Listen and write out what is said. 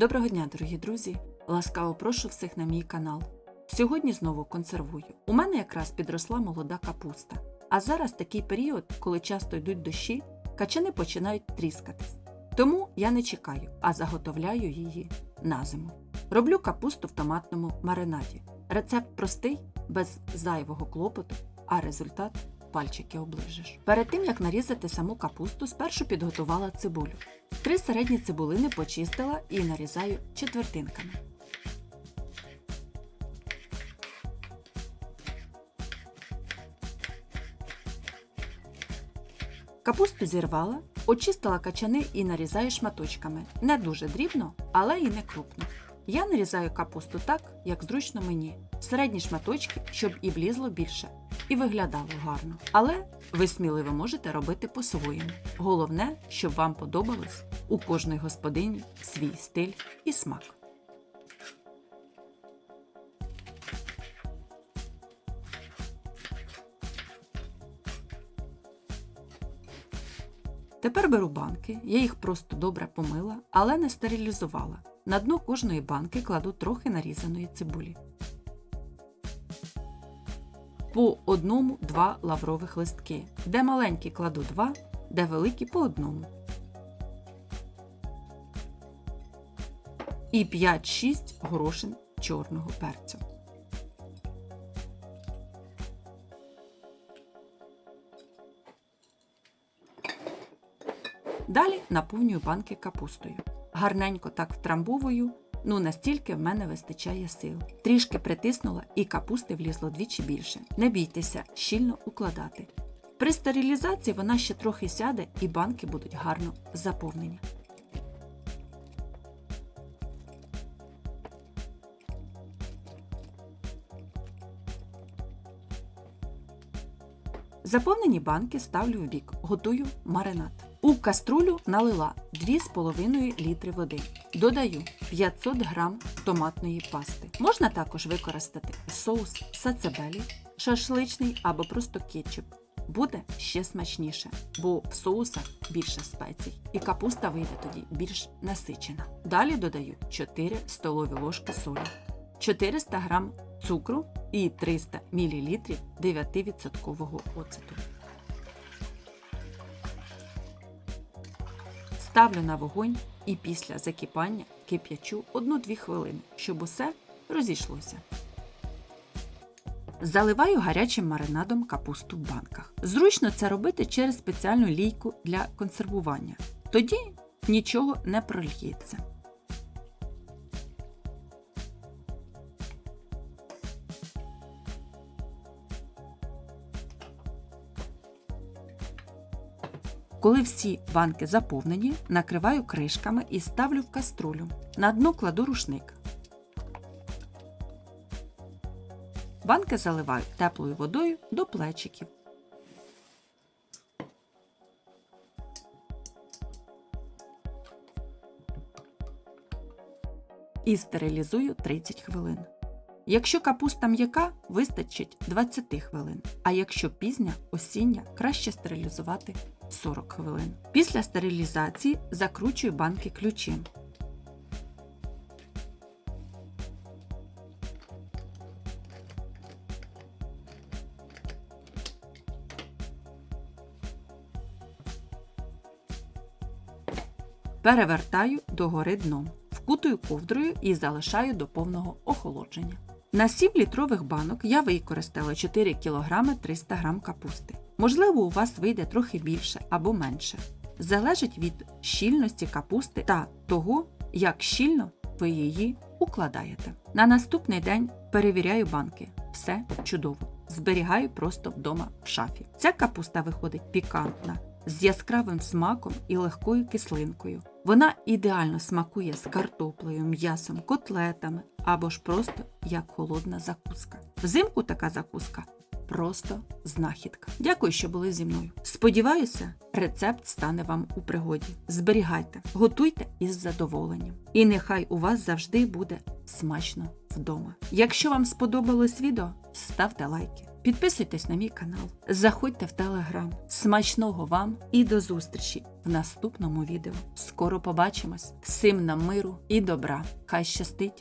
Доброго дня, дорогі друзі! Ласкаво прошу всіх на мій канал. Сьогодні знову консервую. У мене якраз підросла молода капуста. А зараз такий період, коли часто йдуть дощі, качани починають тріскатись. Тому я не чекаю, а заготовляю її на зиму. Роблю капусту в томатному маринаді. Рецепт простий, без зайвого клопоту, а результат пальчики оближиш. Перед тим як нарізати саму капусту, спершу підготувала цибулю. Три середні цибулини почистила і нарізаю четвертинками. Капусту зірвала, очистила качани і нарізаю шматочками. Не дуже дрібно, але і не крупно. Я нарізаю капусту так, як зручно мені, середні шматочки, щоб і влізло більше, і виглядало гарно. Але ви сміливо можете робити по-своєму. Головне, щоб вам подобалось у кожної господині свій стиль і смак. Тепер беру банки, я їх просто добре помила, але не стерилізувала. На дно кожної банки кладу трохи нарізаної цибулі. По одному-два лаврових листки. Де маленькі кладу два, де великі по одному. І 5-6 горошин чорного перцю. Далі наповнюю банки капустою. Гарненько так втрамбовую, ну настільки в мене вистачає сил. Трішки притиснула і капусти влізло двічі більше. Не бійтеся, щільно укладати. При стерилізації вона ще трохи сяде і банки будуть гарно заповнені. Заповнені банки ставлю в бік, готую маринад. У каструлю налила 2,5 літри води. Додаю 500 г томатної пасти. Можна також використати соус сацебелі, шашличний або просто кетчуп. Буде ще смачніше, бо в соусах більше спецій, і капуста вийде тоді більш насичена. Далі додаю 4 столові ложки солі, 400 г цукру і 300 мл 9% оцету. Ставлю на вогонь і після закипання кип'ячу 1-2 хвилини, щоб усе розійшлося. Заливаю гарячим маринадом капусту в банках. Зручно це робити через спеціальну лійку для консервування. Тоді нічого не прольється. Коли всі банки заповнені, накриваю кришками і ставлю в каструлю. На дно кладу рушник. Банки заливаю теплою водою до плечиків. І стерилізую 30 хвилин. Якщо капуста м'яка, вистачить 20 хвилин, а якщо пізня осіння, краще стерилізувати 40 хвилин. Після стерилізації закручую банки ключем. Перевертаю догори дном, вкутую ковдрою і залишаю до повного охолодження. На 7 літрових банок я використала 4 кг 300 г капусти. Можливо, у вас вийде трохи більше або менше. Залежить від щільності капусти та того, як щільно ви її укладаєте. На наступний день перевіряю банки. Все чудово. Зберігаю просто вдома в шафі. Ця капуста виходить пікантна, з яскравим смаком і легкою кислинкою. Вона ідеально смакує з картоплею, м'ясом, котлетами або ж просто як холодна закуска. Взимку така закуска просто знахідка. Дякую, що були зі мною. Сподіваюся, рецепт стане вам у пригоді. Зберігайте, готуйте із задоволенням. І нехай у вас завжди буде смачно вдома. Якщо вам сподобалось відео, ставте лайки. Підписуйтесь на мій канал, заходьте в телеграм. Смачного вам і до зустрічі в наступному відео. Скоро побачимось. Всім нам миру і добра. Хай щастить!